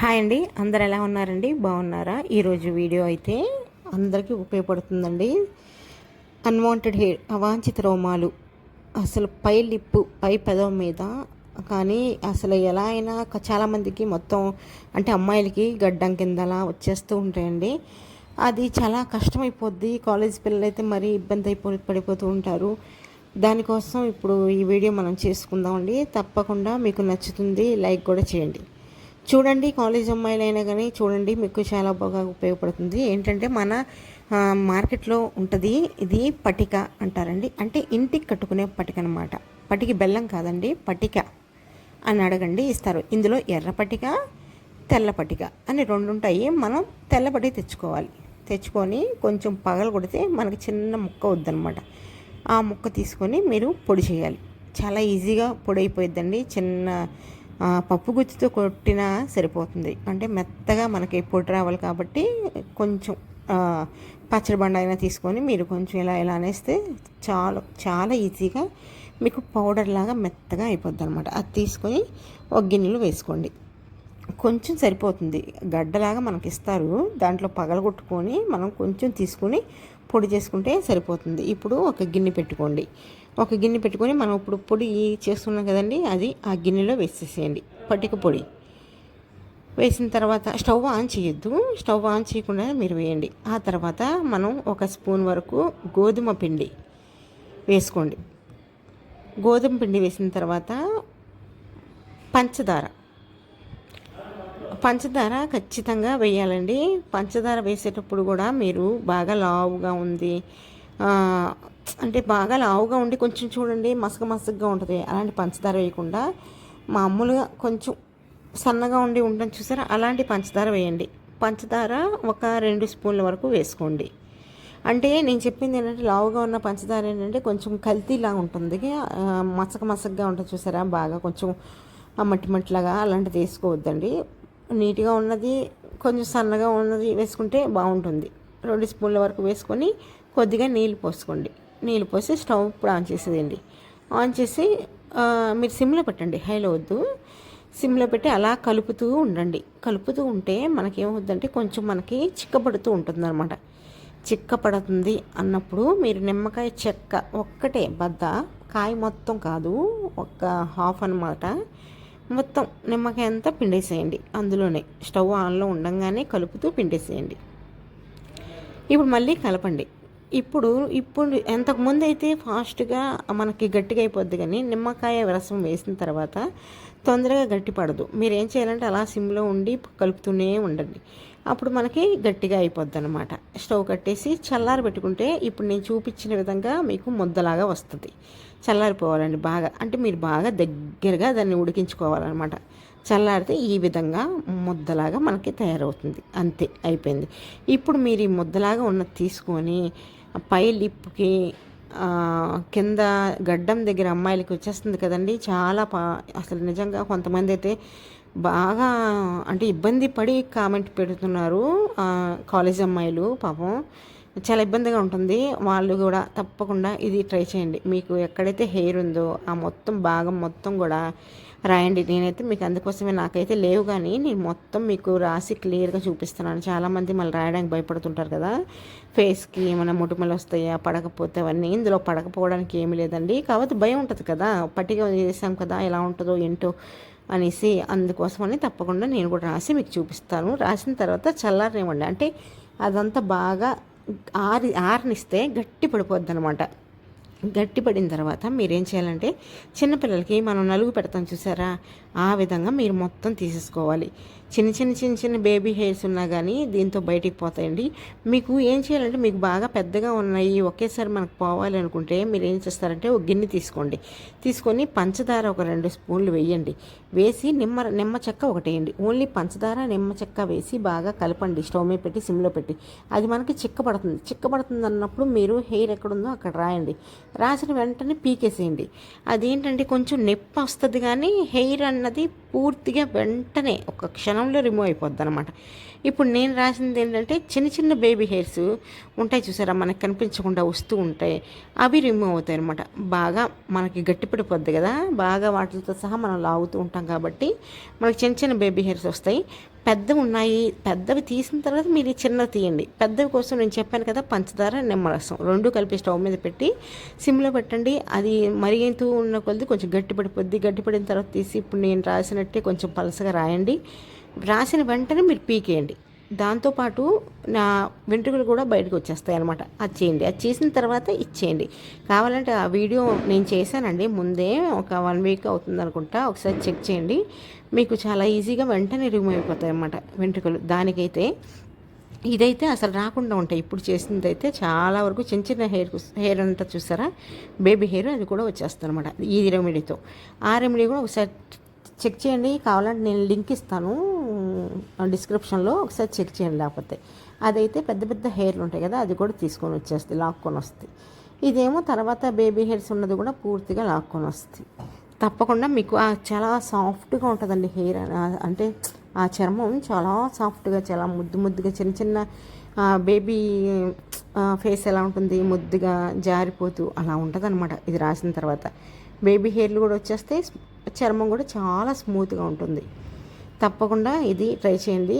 Hi అండి. అందరు ఎలా ఉన్నారండి? బాగున్నారా? ఈరోజు వీడియో అయితే అందరికీ ఉపయోగపడుతుందండి. అన్వాంటెడ్ హెయిర్ అవాంఛిత రోమాలు. అసలు పై లిప్పు పై పెదవం మీద కానీ అసలు ఎలా అయినా చాలామందికి మొత్తం అంటే అమ్మాయిలకి గడ్డం కింద అలా వచ్చేస్తూ ఉంటాయండి. అది చాలా కష్టమైపోద్ది. కాలేజ్ పిల్లలు అయితే మరీ ఇబ్బంది అయిపో పడిపోతూ ఉంటారు. దానికోసం ఇప్పుడు ఈ వీడియో మనం చేసుకుందామండి. తప్పకుండా మీకు నచ్చుతుంది. లైక్ కూడా చేయండి. చూడండి కాలేజ్ అమ్మాయిలైనా కానీ చూడండి మీకు చాలా బాగా ఉపయోగపడుతుంది. ఏంటంటే మన మార్కెట్లో ఉంటుంది ఇది పటిక అంటారండి. అంటే ఇంటికి కట్టుకునే పటిక అనమాట పటికి బెల్లం కాదండి పటిక అని అడగండి ఇస్తారు. ఇందులో ఎర్ర పటిక తెల్ల పటిక అని రెండు ఉంటాయి మనం తెల్ల పటిక తెచ్చుకోవాలి. తెచ్చుకొని కొంచెం పగలు కొడితే మనకి చిన్న ముక్క వద్దనమాట. ఆ ముక్క తీసుకొని మీరు పొడి చేయాలి. చాలా ఈజీగా పొడి అయిపోయిద్దండి. చిన్న ఆ, పప్పు కొట్టినా సరిపోతుంది. అంటే మెత్తగా మనకి పొడి రావాలి కాబట్టి కొంచెం పచ్చడి బండ అయినా తీసుకొని మీరు కొంచెం ఇలా ఇలా అనేస్తే చాలా చాలా ఈజీగా మీకు పౌడర్ లాగా మెత్తగా అయిపోద్ది అనమాట అది తీసుకొని ఒక గిన్నెలు వేసుకోండి. కొంచెం సరిపోతుంది. గడ్డలాగా మనకి ఇస్తారు. దాంట్లో పగలగొట్టుకొని మనం కొంచెం తీసుకొని పొడి చేసుకుంటే సరిపోతుంది. ఇప్పుడు ఒక గిన్నె పెట్టుకోండి. ఒక గిన్నె పెట్టుకొని మనం ఇప్పుడు పొడి చేస్తున్నాం కదండి అది ఆ గిన్నెలో వేసేసేయండి. పట్టిక పొడి. వేసిన తర్వాత స్టవ్ ఆన్ చేయొద్దు. స్టవ్ ఆన్ చేయకుండా మీరు వేయండి. ఆ తర్వాత మనం ఒక స్పూన్ వరకు గోధుమ పిండి వేసుకోండి. గోధుమ పిండి వేసిన తర్వాత పంచదార. పంచదార ఖచ్చితంగా వేయాలండి. పంచదార వేసేటప్పుడు కూడా మీరు బాగా లావుగా ఉంది. అంటే బాగా లావుగా ఉండి కొంచెం చూడండి మసక మసకగా ఉంటుంది. అలాంటి పంచదార వేయకుండా మామూలుగా కొంచెం సన్నగా ఉండి ఉండడం చూసారా? అలాంటి పంచదార వేయండి. పంచదార ఒక రెండు స్పూన్ల వరకు వేసుకోండి. అంటే నేను చెప్పింది ఏంటంటే లావుగా ఉన్న పంచదార ఏంటంటే కొంచెం కల్తీలా ఉంటుంది. మసక మసకగా ఉంటుంది చూసారా? బాగా కొంచెం ఆ మట్టి మట్టిలాగా అలాంటిది వేసుకోవద్దండి. నీట్గా ఉన్నది కొంచెం సన్నగా ఉన్నది వేసుకుంటే బాగుంటుంది. రెండు స్పూన్ల వరకు వేసుకొని కొద్దిగా నీళ్ళు పోసుకోండి. నీళ్ళు పోసి స్టవ్ ఇప్పుడు ఆన్ చేసేదండి ఆన్ చేసి మీరు సిమ్లో పెట్టండి. హైలో వద్దు. సిమ్లో పెట్టి అలా కలుపుతూ ఉండండి. కలుపుతూ ఉంటే మనకేమవుద్దంటే కొంచెం మనకి చిక్కబడుతూ ఉంటుంది అనమాట చిక్కపడుతుంది అన్నప్పుడు మీరు నిమ్మకాయ చెక్క ఒక్కటే బద్ద కాయ మొత్తం కాదు ఒక హాఫ్ అన్నమాట. మొత్తం నిమ్మకాయ అంతా పిండేసేయండి. అందులోనే స్టవ్ ఆన్లో ఉండంగానే కలుపుతూ పిండేసేయండి. ఇప్పుడు మళ్ళీ కలపండి. ఇప్పుడు ఇప్పుడు ఎంతకుముందు అయితే ఫాస్ట్గా మనకి గట్టిగా అయిపోద్ది కానీ నిమ్మకాయ రసం వేసిన తర్వాత తొందరగా గట్టి పడదు. మీరు ఏం చేయాలంటే అలా సిమ్లో ఉండి కలుపుతూనే ఉండండి. అప్పుడు మనకి గట్టిగా అయిపోద్ది అనమాట స్టవ్ కట్టేసి చల్లారి పెట్టుకుంటే ఇప్పుడు నేను చూపించిన విధంగా మీకు ముద్దలాగా వస్తుంది. చల్లారిపోవాలండి బాగా. అంటే మీరు బాగా దగ్గరగా దాన్ని ఉడికించుకోవాలన్నమాట. చల్లారితే ఈ విధంగా ముద్దలాగా మనకి తయారవుతుంది. అంతే అయిపోయింది. ఇప్పుడు మీరు ఈ ముద్దలాగా ఉన్నది తీసుకొని పై లిప్కి కింద గడ్డం దగ్గర అమ్మాయిలకి వచ్చేస్తుంది కదండి. చాలా పా అసలు నిజంగా కొంతమంది అయితే బాగా అంటే ఇబ్బంది పడి కామెంట్ పెడుతున్నారు కాలేజ్ అమ్మాయిలు పాపం. చాలా ఇబ్బందిగా ఉంటుంది. వాళ్ళు కూడా తప్పకుండా ఇది ట్రై చేయండి. మీకు ఎక్కడైతే హెయిర్ ఉందో ఆ మొత్తం భాగం మొత్తం కూడా రాయండి. నేనైతే మీకు అందుకోసమే నాకైతే లేవు కానీ నేను మొత్తం మీకు రాసి క్లియర్గా చూపిస్తున్నాను. చాలామంది మళ్ళీ రాయడానికి భయపడుతుంటారు కదా. ఫేస్కి ఏమైనా ముటుమలు వస్తాయా పడకపోతే అవన్నీ ఇందులో పడకపోవడానికి ఏమీ లేదండి. కాకపోతే భయం ఉంటుంది కదా. పట్టిగా చేసాం కదా ఎలా ఉంటుందో ఏంటో అనేసి అందుకోసమని తప్పకుండా నేను కూడా రాసి మీకు చూపిస్తాను. రాసిన తర్వాత చల్లారేమండి అంటే అదంతా బాగా ఆరి ఆరనిస్తే గట్టి పడిపోద్ది అనమాట గట్టి పడిన తర్వాత మీరేం చేయాలంటే చిన్నపిల్లలకి మనం నలుగు పెడతాం చూసారా? ఆ విధంగా మీరు మొత్తం తీసేసుకోవాలి. చిన్న చిన్న చిన్న చిన్న బేబీ హెయిర్స్ ఉన్నా కానీ దీంతో బయటికి పోతాయండి. మీకు ఏం చేయాలంటే మీకు బాగా పెద్దగా ఉన్నాయి ఒకేసారి మనకు పోవాలి అనుకుంటే మీరు ఏం చేస్తారంటే ఒక గిన్నె తీసుకోండి. తీసుకొని పంచదార ఒక రెండు స్పూన్లు వేయండి. వేసి నిమ్మ నిమ్మ చెక్క ఒకటి వేయండి. ఓన్లీ పంచదార నిమ్మ చెక్క వేసి బాగా కలపండి. స్టవ్ మీద పెట్టి సిమ్లో పెట్టి. అది మనకి చిక్కబడుతుంది. చిక్కబడుతుంది అన్నప్పుడు మీరు హెయిర్ ఎక్కడుందో అక్కడ రాయండి. రాసిన వెంటనే పీకేసేయండి. అదేంటంటే కొంచెం నొప్పి వస్తుంది కానీ హెయిర్ అన్నది పూర్తిగా వెంటనే ఒక క్షణంలో రిమూవ్ అయిపోద్ది అనమాట ఇప్పుడు నేను రాసింది ఏంటంటే చిన్న చిన్న బేబీ హెయిర్స్ ఉంటాయి చూసారా? మనకు కనిపించకుండా వస్తూ ఉంటాయి అవి రిమూవ్ అవుతాయి అనమాట బాగా మనకి గట్టిపడిపోద్ది కదా? బాగా వాటితో సహా మనం లాగుతూ ఉంటాం కాబట్టి మనకి చిన్న చిన్న బేబీ హెయిర్స్ వస్తాయి. పెద్దవి ఉన్నాయి. పెద్దవి తీసిన తర్వాత మీరు చిన్నవి తీయండి. పెద్దవి కోసం నేను చెప్పాను కదా పంచదార నిమ్మరసం రెండు కలిపి స్టవ్ మీద పెట్టి సిమ్లో పెట్టండి. అది మరిగేంతూ ఉన్న కొద్ది కొంచెం గట్టి పడిపోద్ది గట్టి పడిన తర్వాత తీసి ఇప్పుడు నేను రాసినట్టే కొంచెం పలసగా రాయండి. రాసిన వెంటనే మీరు పీకేయండి. దాంతోపాటు నా వెంట్రుకలు కూడా బయటకు వచ్చేస్తాయి అనమాట అది చేయండి. అది చేసిన తర్వాత ఇచ్చేయండి. కావాలంటే ఆ వీడియో నేను చేశానండి. ముందే ఒక వన్ వీక్ అవుతుంది అనుకుంటా. ఒకసారి చెక్ చేయండి. మీకు చాలా ఈజీగా వెంటనే రిమూవ్ అయిపోతాయి అన్నమాట వెంట్రుకలు. దానికైతే ఇదైతే అసలు రాకుండా ఉంటాయి. ఇప్పుడు చేసినదైతే అయితే చాలా వరకు చిన్న చిన్న హెయిర్ హెయిర్ అంతా చూసారా? బేబీ హెయిర్ అది కూడా వచ్చేస్తుంది అనమాట ఈ రెమెడీతో. ఆ రెమెడీ కూడా ఒకసారి చెక్ చేయండి. కావాలంటే నేను లింక్ ఇస్తాను. డిస్క్రిప్షన్లో ఒకసారి చెక్ చేయండి. లేకపోతే అదైతే పెద్ద పెద్ద హెయిర్లు ఉంటాయి కదా అది కూడా తీసుకొని వచ్చేస్తుంది లాక్కొని వస్తుంది ఇదేమో తర్వాత బేబీ హెయిర్స్ ఉన్నది కూడా పూర్తిగా లాక్కొని వస్తుంది తప్పకుండా మీకు చాలా సాఫ్ట్గా ఉంటుందండి హెయిర్ అంటే ఆ చర్మం చాలా సాఫ్ట్గా చాలా ముద్దు ముద్దుగా చిన్న చిన్న బేబీ ఫేస్ ఎలా ఉంటుంది ముద్దుగా జారిపోతూ అలా ఉంటుంది అనమాట ఇది రాసిన తర్వాత బేబీ హెయిర్లు కూడా వచ్చేస్తే చర్మం కూడా చాలా స్మూత్గా ఉంటుంది. తప్పకుండా ఇది ట్రై చేయండి.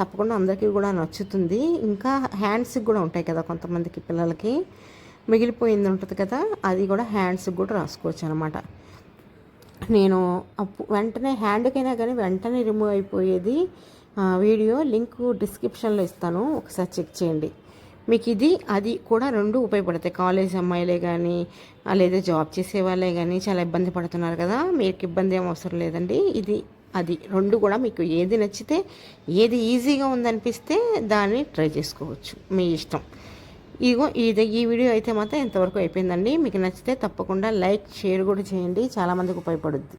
తప్పకుండా అందరికీ కూడా నచ్చుతుంది. ఇంకా హ్యాండ్స్కి కూడా ఉంటాయి కదా కొంతమందికి పిల్లలకి. మిగిలిపోయింది ఉంటుంది కదా అది కూడా హ్యాండ్స్కి కూడా రాసుకోవచ్చు అనమాట నేను అప్పు వెంటనే హ్యాండ్కైనా కానీ వెంటనే రిమూవ్ అయిపోయేది వీడియో లింక్ డిస్క్రిప్షన్లో ఇస్తాను. ఒకసారి చెక్ చేయండి. మీకు ఇది అది కూడా రెండు ఉపయోగపడతాయి. కాలేజ్ అమ్మాయిలే కానీ లేదా జాబ్ చేసే వాళ్ళే కానీ చాలా ఇబ్బంది పడుతున్నారు కదా మీకు ఇబ్బంది ఏం అవసరం లేదండి. ఇది అది రెండు కూడా మీకు ఏది నచ్చితే ఏది ఈజీగా ఉందనిపిస్తే దాన్ని ట్రై చేసుకోవచ్చు. మీ ఇష్టం. ఇగో ఇది ఈ వీడియో అయితే మాత్రం ఇంతవరకు అయిపోయిందండి. మీకు నచ్చితే తప్పకుండా లైక్ షేర్ కూడా చేయండి. చాలామందికి ఉపయోగపడుద్ది.